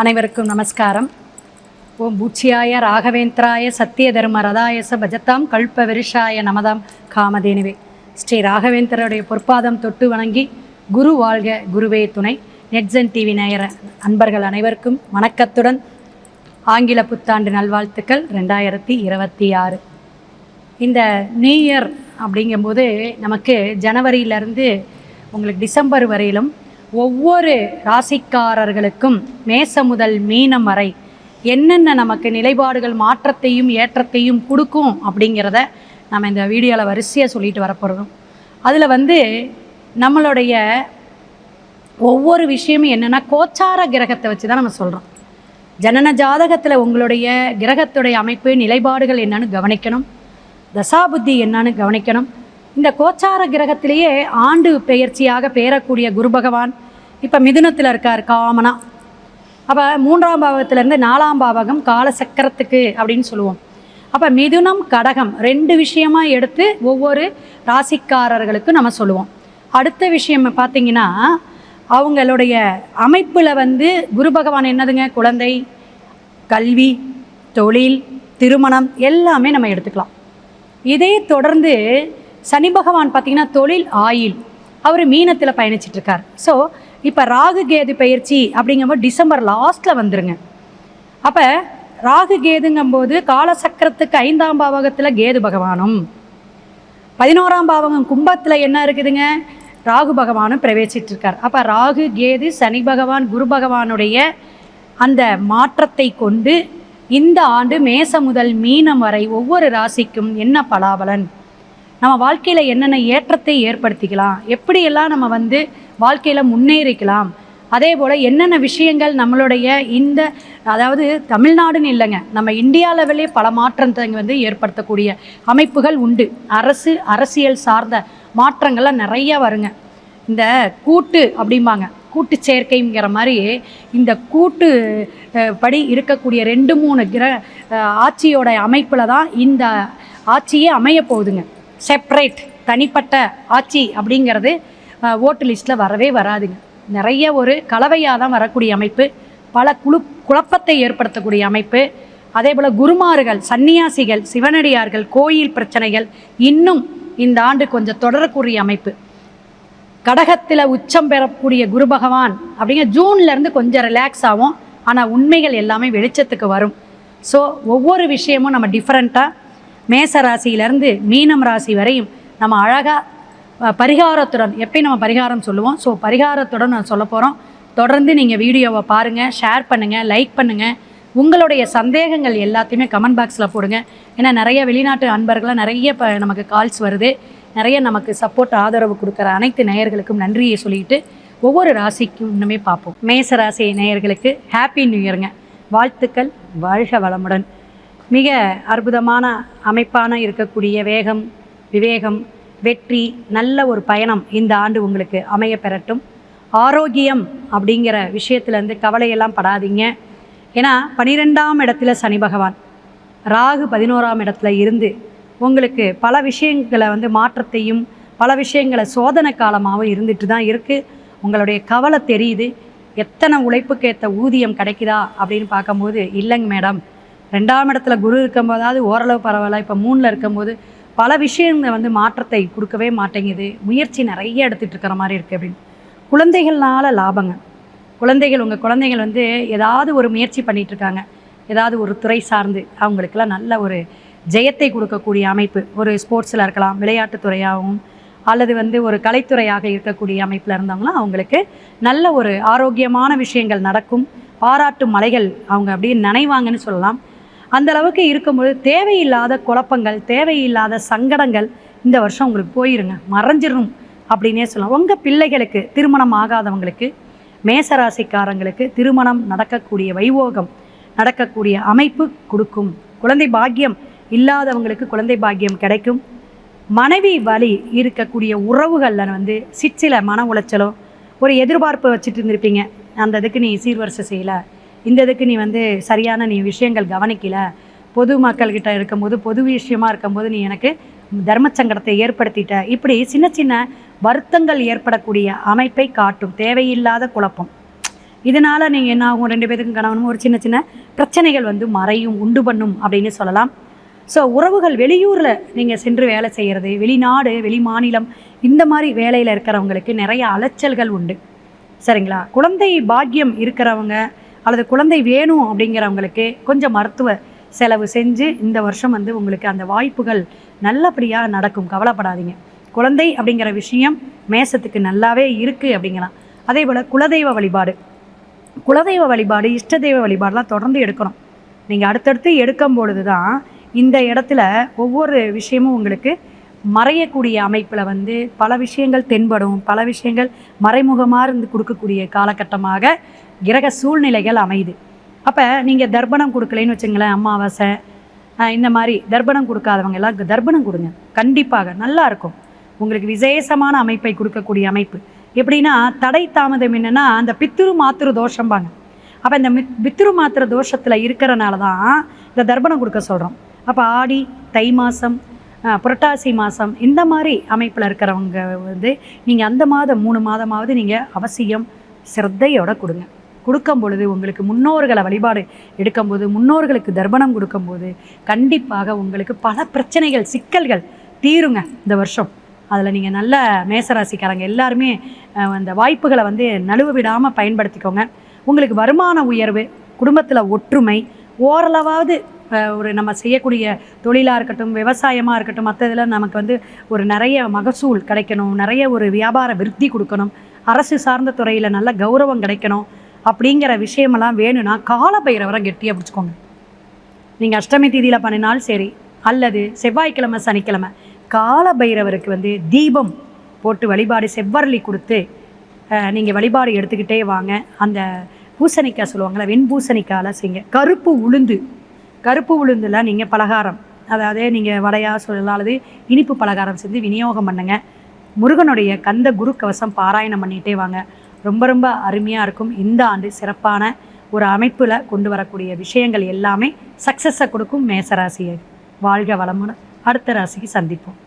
அனைவருக்கும் நமஸ்காரம். ஓம் பூச்சியாய ராகவேந்திராய சத்திய தர்ம ரதாயச பஜத்தாம் கல்ப விருஷாய நமதாம் காமதேனுவே. ஸ்ரீ ராகவேந்திரருடைய பொற்பாதம் தொட்டு வணங்கி குரு வாழ்க குருவே துணை. நெட்ஜன் டிவி நேயர அன்பர்கள் அனைவருக்கும் வணக்கத்துடன் ஆங்கில புத்தாண்டு நல்வாழ்த்துக்கள் ரெண்டாயிரத்தி இருபத்தி ஆறு. இந்த நியூ இயர் அப்படிங்கும்போது நமக்கு ஜனவரியிலேருந்து உங்களுக்கு டிசம்பர் வரையிலும் ஒவ்வொரு ராசிக்காரர்களுக்கும் மேச முதல் மீனம் வரை என்னென்ன நமக்கு நிலைப்பாடுகள் மாற்றத்தையும் ஏற்றத்தையும் கொடுக்கும் அப்படிங்கிறத நம்ம இந்த வீடியோவில் வரிசையாக சொல்லிட்டு வரப்போகிறோம் அதில் வந்து நம்மளுடைய ஒவ்வொரு விஷயமும் என்னென்னா கோச்சார கிரகத்தை வச்சு தான் நம்ம சொல்கிறோம் ஜனன ஜாதகத்தில் உங்களுடைய கிரகத்துடைய அமைப்பு நிலைப்பாடுகள் என்னன்னு கவனிக்கணும். தசாபுத்தி என்னன்னு கவனிக்கணும். இந்த கோச்சார கிரகத்திலேயே ஆண்டு பெயர்ச்சியாக பெயரக்கூடிய குரு பகவான் இப்போ மிதுனத்தில் இருக்கார் காமனா. அப்போ மூன்றாம் பாவகத்திலேருந்து நாலாம் பாவகம் காலசக்கரத்துக்கு அப்படின்னு சொல்லுவோம். அப்போ மிதுனம் கடகம் ரெண்டு விஷயமாக எடுத்து ஒவ்வொரு ராசிக்காரர்களுக்கும் நம்ம சொல்லுவோம். அடுத்த விஷயம் பார்த்தீங்கன்னா அவங்களுடைய அமைப்பில் வந்து குரு பகவான் என்னதுங்க? குழந்தை கல்வி தொழில் திருமணம் எல்லாமே நம்ம எடுத்துக்கலாம். இதே தொடர்ந்து சனி பகவான் பார்த்திங்கன்னா தொழில் ஆயில். அவர் மீனத்தில் பயணிச்சிட்ருக்கார். ஸோ இப்போ ராகு கேது பயிற்சி அப்படிங்கும்போது டிசம்பர் லாஸ்ட்டில் வந்துருங்க. அப்போ ராகு கேதுங்கும்போது காலசக்கரத்துக்கு ஐந்தாம் பாவகத்தில் கேது பகவானும். பதினோராம் பாவகம் கும்பத்தில் என்ன இருக்குதுங்க? ராகு பகவானும் பிரவேசிட்டிருக்கார் அப்போ ராகு கேது சனி பகவான் குரு பகவானுடைய அந்த மாற்றத்தை கொண்டு இந்த ஆண்டு மேச முதல் மீனம் வரை ஒவ்வொரு ராசிக்கும் என்ன பலாபலன்? நம்ம வாழ்க்கையில் என்னென்ன ஏற்றத்தை ஏற்படுத்திக்கலாம்? எப்படியெல்லாம் நம்ம வந்து வாழ்க்கையில் முன்னேறிக்கலாம்? அதே போல் என்னென்ன விஷயங்கள் நம்மளுடைய இந்த அதாவது தமிழ்நாடுன்னு இல்லைங்க நம்ம இந்தியா லெவலே பல மாற்றத்தை வந்து ஏற்படுத்தக்கூடிய அமைப்புகள் உண்டு. அரசு அரசியல் சார்ந்த மாற்றங்கள்லாம் நிறைய வருங்க. இந்த கூட்டு அப்படிம்பாங்க கூட்டு சேர்க்கைங்கிற மாதிரி இந்த கூட்டு படி இருக்கக்கூடிய ரெண்டு மூணு கிர ஆட்சியோட அமைப்பில் தான் இந்த ஆட்சியே அமைய போகுதுங்க செப்ரேட் தனிப்பட்ட ஆட்சி அப்படிங்கிறது ஓட்டு லிஸ்ட்டில் வரவே வராதுங்க. நிறைய ஒரு கலவையாக தான் வரக்கூடிய அமைப்பு பல குழு குழப்பத்தை ஏற்படுத்தக்கூடிய அமைப்பு. அதே போல் குருமார்கள் சன்னியாசிகள் சிவனடியார்கள் கோயில் பிரச்சனைகள் இன்னும் இந்த ஆண்டு கொஞ்சம் தொடரக்கூடிய அமைப்பு. கடகத்தில் உச்சம் பெறக்கூடிய குரு பகவான் அப்படிங்க ஜூன்லேருந்து கொஞ்சம் ரிலாக்ஸ் ஆகும். ஆனால் உண்மைகள் எல்லாமே வெளிச்சத்துக்கு வரும். ஸோ ஒவ்வொரு விஷயமும் நம்ம டிஃப்ரெண்ட்டாக மேச ராசியிலேருந்து மீனம் ராசி வரையும் நம்ம அழகாக பரிகாரத்துடன் எப்படி நம்ம பரிகாரம் சொல்லுவோம். ஸோ பரிகாரத்துடன் நான் சொல்ல போகிறோம் தொடர்ந்து நீங்கள் வீடியோவை பாருங்கள் ஷேர் பண்ணுங்கள் லைக் பண்ணுங்கள் உங்களுடைய சந்தேகங்கள் எல்லாத்தையுமே கமெண்ட் பாக்ஸில் போடுங்க. ஏன்னா நிறைய வெளிநாட்டு அன்பர்களாக நிறைய இப்போ நமக்கு கால்ஸ் வருது. நிறைய நமக்கு சப்போர்ட் ஆதரவு கொடுக்குற அனைத்து நேயர்களுக்கும் நன்றியை சொல்லிட்டு ஒவ்வொரு ராசிக்கும் இன்னுமே பார்ப்போம். மேச ராசி நேயர்களுக்கு ஹாப்பி நியூ இயருங்க வாழ்த்துக்கள் வாழ்க வளமுடன். மிக அற்புதமான அமைப்பான இருக்கக்கூடிய வேகம் விவேகம் வெற்றி நல்ல ஒரு பயணம் இந்த ஆண்டு உங்களுக்கு அமைய பெறட்டும். ஆரோக்கியம் அப்படிங்கிற விஷயத்துலேருந்து கவலையெல்லாம் படாதீங்க. ஏன்னா பனிரெண்டாம் இடத்துல சனி பகவான் ராகு பதினோராம் இடத்துல இருந்து உங்களுக்கு பல விஷயங்களை வந்து மாற்றத்தையும் பல விஷயங்களை சோதனை காலமாகவும் இருந்துட்டு தான் இருக்குது உங்களுடைய கவலை தெரியுது. எத்தனை உழைப்புக்கு ஏற்ற ஊதியம் கிடைக்குதா அப்படின்னு பார்க்கும்போது இல்லைங்க மேடம். ரெண்டாம் இடத்துல குரு இருக்கும்போதாவது ஓரளவு பரவாயில்ல இப்போ மூணில் இருக்கும்போது பல விஷயங்களை வந்து மாற்றத்தை கொடுக்கவே மாட்டேங்குது. முயற்சி நிறைய எடுத்துகிட்டு இருக்கிற மாதிரி இருக்குது அப்படின்னு. குழந்தைகள்னால லாபங்க. குழந்தைகள் உங்கள் குழந்தைகள் வந்து ஏதாவது ஒரு முயற்சி பண்ணிகிட்ருக்காங்க ஏதாவது ஒரு துறை சார்ந்து அவங்களுக்கெல்லாம் நல்ல ஒரு ஜெயத்தை கொடுக்கக்கூடிய அமைப்பு. ஒரு ஸ்போர்ட்ஸில் இருக்கலாம் விளையாட்டுத்துறையாகவும் அல்லது வந்து ஒரு கலைத்துறையாக இருக்கக்கூடிய அமைப்பில் இருந்தவங்களாம் அவங்களுக்கு நல்ல ஒரு ஆரோக்கியமான விஷயங்கள் நடக்கும். பாராட்டு மலைகள் அவங்க அப்படியே நனைவாங்கன்னு சொல்லலாம். அந்த அளவுக்கு இருக்கும்போது தேவையில்லாத குழப்பங்கள் தேவையில்லாத சங்கடங்கள் இந்த வருஷம் உங்களுக்கு போயிருங்க. மறைஞ்சிடும் அப்படின்னே சொல்லலாம். உங்கள் பிள்ளைகளுக்கு திருமணம் ஆகாதவங்களுக்கு மேசராசிக்காரங்களுக்கு திருமணம் நடக்கக்கூடிய வைவோகம் நடக்கக்கூடிய அமைப்பு கொடுக்கும். குழந்தை பாக்கியம் இல்லாதவங்களுக்கு குழந்தை பாக்கியம் கிடைக்கும். மனைவி வழி இருக்கக்கூடிய உறவுகளில் வந்து சிற்சில மன உளைச்சலோ ஒரு எதிர்பார்ப்பு வச்சுட்டு இருந்திருப்பீங்க. அந்த இதுக்கு நீ சீர்வரிசை செய்யலை. இந்த இதுக்கு நீ வந்து சரியான நீ விஷயங்கள் கவனிக்கல. பொது மக்கள்கிட்ட இருக்கும்போது பொது விஷயமா இருக்கும்போது நீ எனக்கு தர்மச்சங்கடத்தை ஏற்படுத்திட்ட. இப்படி சின்ன சின்ன வருத்தங்கள் ஏற்படக்கூடிய அமைப்பை காட்டும். தேவையில்லாத குழப்பம். இதனால் நீங்கள் என்ன ஆகும்? ரெண்டு பேருக்கும் கணவனும் ஒரு சின்ன சின்ன பிரச்சனைகள் வந்து மறையும் உண்டு பண்ணும் அப்படின்னு சொல்லலாம். ஸோ உறவுகள் வெளியூரில் நீங்கள் சென்று வேலை செய்கிறது வெளிநாடு வெளி மாநிலம் இந்த மாதிரி வேலையில் இருக்கிறவங்களுக்கு நிறைய அலைச்சல்கள் உண்டு. சரிங்களா? குழந்தை பாக்கியம் இருக்கிறவங்க அல்லது குழந்தை வேணும் அப்படிங்கிறவங்களுக்கு கொஞ்சம் மருத்துவ செலவு செஞ்சு இந்த வருஷம் வந்து உங்களுக்கு அந்த வாய்ப்புகள் நல்லபடியாக நடக்கும். கவலைப்படாதீங்க. குழந்தை அப்படிங்கிற விஷயம் மேசத்துக்கு நல்லாவே இருக்குது அப்படிங்கலாம். அதே போல் குலதெய்வ வழிபாடு. குலதெய்வ வழிபாடு இஷ்ட தெய்வ வழிபாடெலாம் தொடர்ந்து எடுக்கணும். நீங்கள் அடுத்தடுத்து எடுக்கும் பொழுது தான் இந்த இடத்துல ஒவ்வொரு விஷயமும் உங்களுக்கு மறையக்கூடிய அமைப்பில் வந்து பல விஷயங்கள் தென்படும். பல விஷயங்கள் மறைமுகமாக இருந்து கொடுக்கக்கூடிய காலகட்டமாக கிரக சூழ்நிலைகள் அமையுது. அப்போ நீங்கள் தர்ப்பணம் கொடுக்கலைன்னு வச்சுங்களேன் அமாவாசை இந்த மாதிரி தர்ப்பணம் கொடுக்காதவங்க எல்லாம் தர்ப்பணம் கொடுங்க. கண்டிப்பாக நல்லா இருக்கும். உங்களுக்கு விசேஷமான அமைப்பை கொடுக்கக்கூடிய அமைப்பு. எப்படின்னா தடை தாமதம் என்னென்னா அந்த பித்ரு மாத்திரு தோஷம்பாங்க. அப்போ இந்த மித் மாத்திர தோஷத்தில் இருக்கிறனால தான் இந்த தர்ப்பணம் கொடுக்க சொல்கிறோம் அப்போ ஆடி தை மாதம் புரட்டாசி மாதம் இந்த மாதிரி அமைப்பில் இருக்கிறவங்க வந்து நீங்கள் அந்த மாதம் மூணு மாதமாவது நீங்கள் அவசியம் சிரத்தையோட கொடுங்க. கொடுக்கும் பொழுது உங்களுக்கு முன்னோர்களை வழிபாடு எடுக்கும்போது முன்னோர்களுக்கு தர்ப்பணம் கொடுக்கும்போது கண்டிப்பாக உங்களுக்கு பல பிரச்சனைகள் சிக்கல்கள் தீருங்க இந்த வருஷம். அதில் நீங்கள் நல்ல மேசராசிக்காரங்க எல்லாருமே அந்த வாய்ப்புகளை வந்து நழுவ விடாமல் பயன்படுத்திக்கோங்க. உங்களுக்கு வருமான உயர்வு குடும்பத்தில் ஒற்றுமை ஓரளவாவது ஒரு நம்ம செய்யக்கூடிய தொழிலாக இருக்கட்டும் விவசாயமாக இருக்கட்டும் மற்ற இதில் நமக்கு வந்து ஒரு நிறைய மகசூல் கிடைக்கணும் நிறைய ஒரு வியாபார விருத்தி கொடுக்கணும். அரசு சார்ந்த துறையில் நல்ல கௌரவம் கிடைக்கணும். அப்படிங்கிற விஷயமெல்லாம் வேணும்னா காலபைரவரை கெட்டியாக பிடிச்சிக்கோங்க. நீங்கள் அஷ்டமி தேதியில் பண்ணினாலும் சரி அல்லது செவ்வாய்க்கிழமை சனிக்கிழமை கால பைரவருக்கு வந்து தீபம் போட்டு வழிபாடு செவ்வரளி கொடுத்து நீங்கள் வழிபாடு எடுத்துக்கிட்டே வாங்க. அந்த பூசணிக்காய் சொல்லுவாங்கள்ல வெண்பூசணிக்காயில் செய்யுங்க. கருப்பு உளுந்து கருப்பு உளுந்தில் நீங்கள் பலகாரம் அதாவது நீங்கள் வடையாக சொல்லலாம் அல்லது இனிப்பு பலகாரம் செஞ்சு விநியோகம் பண்ணுங்க. முருகனுடைய கந்த குரு கவசம் பாராயணம் பண்ணிகிட்டே வாங்க. ரொம்ப ரொம்ப அருமையாக இருக்கும். இந்த ஆண்டு சிறப்பான ஒரு அமைப்பில் கொண்டு வரக்கூடிய விஷயங்கள் எல்லாமே சக்ஸஸை கொடுக்கும் மேசராசியை. வாழ்க வளமுடன். அடுத்த ராசிக்கு சந்திப்போம்.